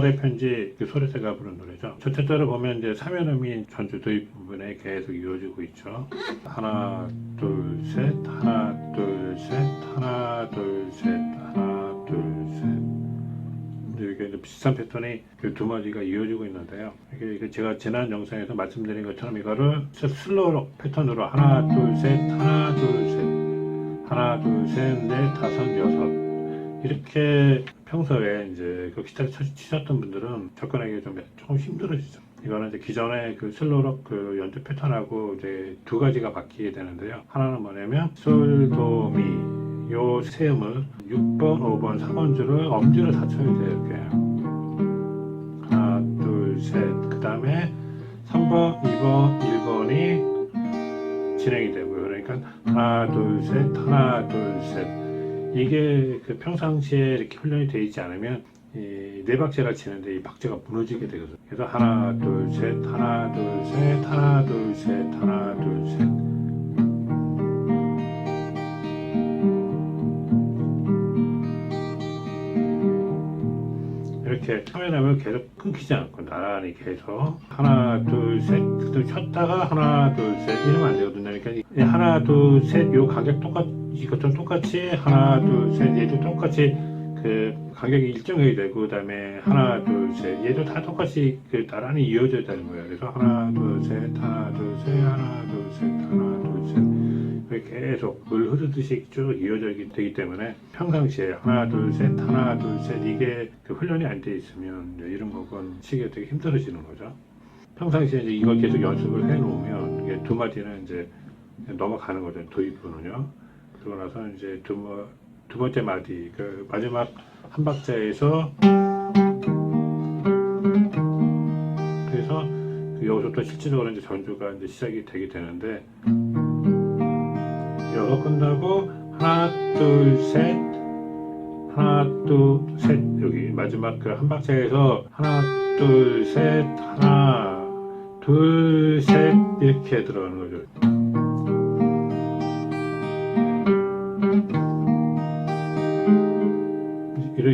5월의 편지 그 소리새가 부른 노래죠. 첫째 절을 보면 이제 사면음이 전주 도입 부분에 계속 이루어지고 있죠. 하나, 둘, 셋, 하나, 둘, 셋, 하나, 둘, 셋, 하나, 둘, 셋. 근데 이게 이제 비슷한 패턴이 그 두 마디가 이어지고 있는데요. 이게 제가 지난 영상에서 말씀드린 것처럼 이거를 슬로우 패턴으로 하나, 둘, 셋, 하나, 둘, 셋, 하나, 둘, 셋, 넷, 다섯, 여섯. 이렇게 평소에 이제 그 기타를 쳐- 치셨던 분들은 접근하기 좀 조금 힘들어지죠. 이거는 이제 기존의 그 슬로록 그 연주 패턴하고 이제 두 가지가 바뀌게 되는데요. 하나는 뭐냐면 솔, 도, 미. 요 세 음을 6번, 5번, 4번 줄을 엄지를 사쳐야 돼요. 이렇게. 하나, 둘, 셋. 그 다음에 3번, 2번, 1번이 진행이 되고요. 그러니까 하나, 둘, 셋, 하나, 둘, 셋. 이게 그 평상시에 이렇게 훈련이 되어 있지 않으면 이네 박자가 치는데 이 박자가 무너지게 되거든요. 그래서 하나, 둘, 셋, 하나, 둘, 셋, 하나, 둘, 셋, 하나, 둘, 셋. 이렇게 하면 계속 끊기지 않고 나란히 계속 하나 둘셋좀 쉬었다가 하나 둘 셋 이러면 안 되거든요. 그러니까 이 하나 둘 셋요 간격 똑같 이것도 똑같이 하나 둘셋 얘도 똑같이 그 간격이 일정해야 되고 그다음에 하나 둘 셋 얘도 다 똑같이 그 나란히 이어져야 되는 거예요. 그래서 하나 둘 셋 하나 둘 셋 하나 둘 셋 하나 둘셋 이렇게 계속 물 흐르듯이 쭉 이어지게 되기 때문에 평상시에 하나 둘 셋 하나 둘 셋 이게 그 훈련이 안 돼 있으면 이런 부분 치기가 되게 힘들어지는 거죠. 평상시에 이제 이걸 계속 연습을 해 놓으면 두 마디는 이제 넘어가는 거죠. 도입부는요. 그러고 나서 이제 두, 번- 두 번째 마디 그 마지막 한 박자에서 그래서 그 여기서부터 실질적으로 이제 전주가 이제 시작이 되게 되는데 여섯 끝나고 하나 둘 셋 하나 둘 셋 여기 마지막 그 한 박자에서 하나 둘 셋 하나 둘 셋 이렇게 들어가는 거죠.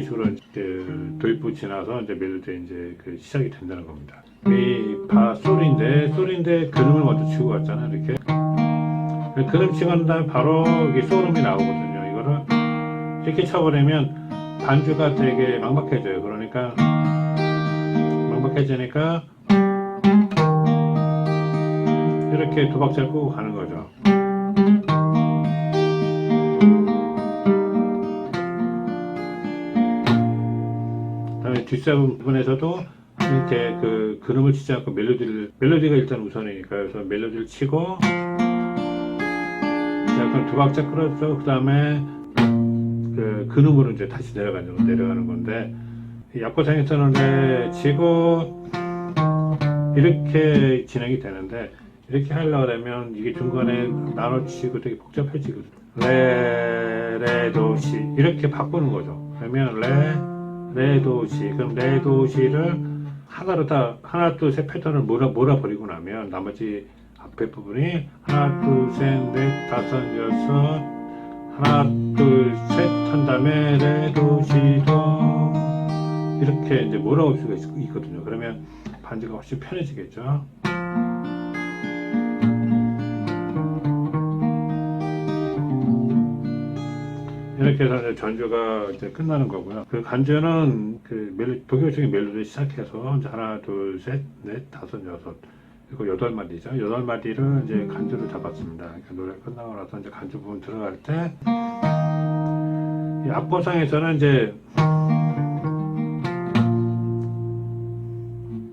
식으로 이제 도입부 지나서 이제 멜로디 이제 그 시작이 된다는 겁니다. 미, 파, 솔인데 솔인데 그림을 먼저 치고 갔잖아 이렇게. 그림 치고 난 다음에 바로 이게 소름이 나오거든요. 이거를 이렇게 쳐버리면 반주가 되게 막막해져요. 그러니까 막막해지니까 이렇게 두 박자를 끄고 가는 거죠. 뒷사분 부분에서도 이렇게 그 그림을 치지 않고 멜로디를 멜로디가 일단 우선이니까 그래서 멜로디를 치고 약간 두 박자 끌어서 그 다음에 그 근음으로 이제 다시 내려가는 내려가는 건데 이 약고상에서는 레 치고 이렇게 진행이 되는데 이렇게 하려고 하면 이게 중간에 나눠치고 되게 복잡해지거든요. 레, 레, 도, 시 이렇게 바꾸는 거죠. 그러면 레, 레, 도, 시 그럼 레, 도, 시를 하나로 다 하나, 둘, 셋 패턴을 몰아 몰아버리고 나면 나머지 앞에 부분이 하나, 둘, 셋, 넷, 다섯, 여섯 하나, 둘, 셋 한 다음에 레, 도, 시, 도 이렇게 이제 몰아올 수가 있, 있거든요. 그러면 반주가 훨씬 편해지겠죠. 이렇게 해서 이제 전주가 이제 끝나는 거고요. 그 간주는 그 멜, 독일적인 멜로디 시작해서 이제 하나, 둘, 셋, 넷, 다섯, 여섯, 그리고 여덟 마디죠. 여덟 마디를 이제 간주를 잡았습니다. 그러니까 노래 끝나고 나서 이제 간주 부분 들어갈 때, 이 앞보상에서는 이제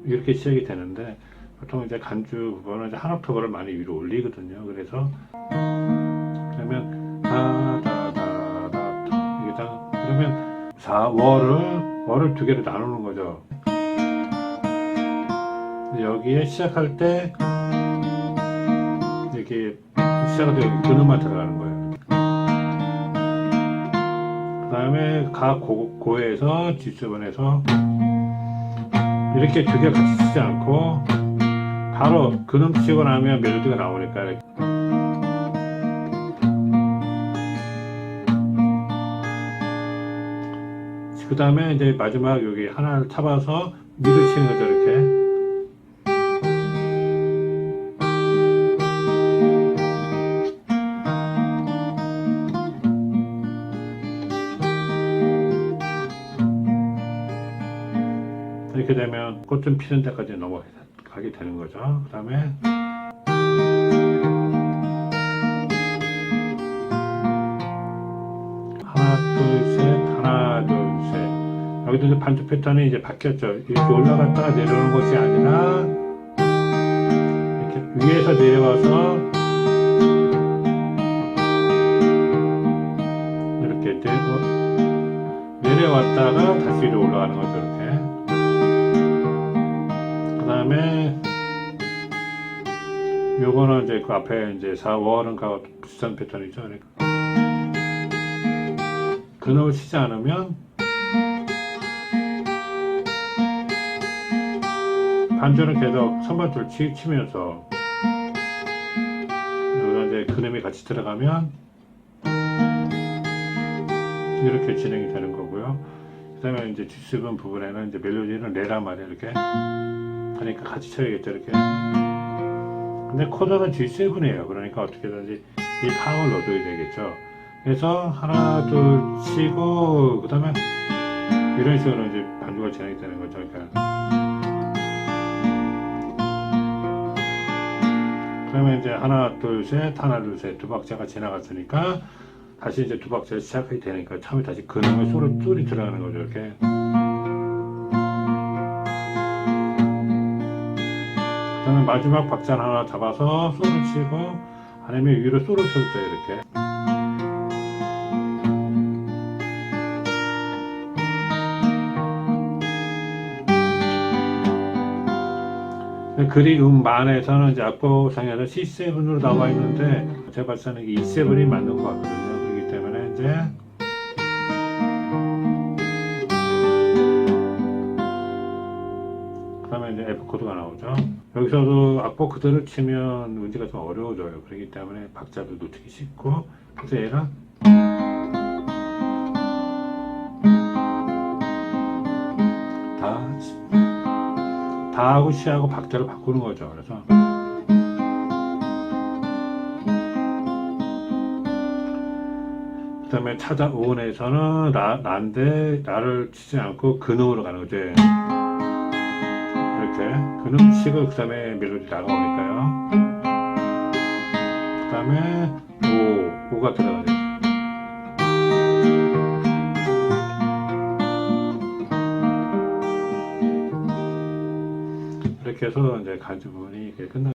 이렇게 시작이 되는데, 보통 이제 간주 부분은 이제 한 옥타브를 많이 위로 올리거든요. 그래서, 그러면, 다, 다, 4, 월을, 월을 두 개로 나누는 거죠. 여기에 시작할 때, 이렇게 시작할 때 여기 근음만 들어가는 거예요. 그 다음에 가 고, 고에서 뒷수분에서 이렇게 두 개 같이 치지 않고 바로 근음 치고 나면 멜로디가 나오니까 이렇게 그 다음에 이제 마지막 여기 하나를 잡아서 미를 치는 거죠, 이렇게. 이렇게 되면 꽃 좀 피는 데까지 넘어가게 되는 거죠. 그 다음에 여기도 반주 패턴이 이제 바뀌었죠. 이렇게 올라갔다가 내려오는 것이 아니라 이렇게 위에서 내려와서 이렇게 내려, 내려왔다가 다시 위로 올라가는 거죠. 이렇게. 그 다음에 요거는 이제 그 앞에 이제 4, 5월은 가 비슷한 패턴이죠. 그러니까 근업을 치지 않으면 반주는 계속 선반줄 치, 치면서 이제 근음이 같이 들어가면 이렇게 진행이 되는 거고요. 그 다음에 이제 뒷수분 부분에는 이제 멜로디는 레란 말이에요. 이렇게. 그러니까 같이 쳐야겠죠. 이렇게. 근데 코드는 G7이에요. 그러니까 어떻게든지 이 파워를 넣어줘야 되겠죠. 그래서 하나, 둘 치고, 그 다음에 이런 식으로 이제 반주가 진행이 되는 거죠. 그러니까. 그러면 이제 하나, 둘, 셋, 하나, 둘, 셋두 박자가 지나갔으니까 다시 이제 두 박자 시작이 되니까 처음에 다시 근음의 소리, 소리 들어가는 거죠. 이렇게. 그다음에 마지막 박자 하나 잡아서 소를 치고 아니면 위로 소를 칠때 이렇게. 이제 악보상에서 C7으로 나와 있는데 제가 봤을 때는 E7이 맞는 것 같거든요. 그렇기 때문에 이제 그다음에 이제 F 코드가 나오죠. 여기서도 악보 그대로 치면 문제가 좀 어려워져요. 그렇기 때문에 박자도 놓치기 쉽고 그래서 얘가 다 다하고 시하고 박자를 바꾸는 거죠. 그래서 그 다음에 차자 오은에서는 라, 라인데 라를 치지 않고 근음으로 가는 거죠. 이렇게 근음 치고 그 다음에 멜로디 다가오니까요. 그 다음에 오 오가 들어가죠. 이렇게 해서 이제 부분이 이렇게 끝나.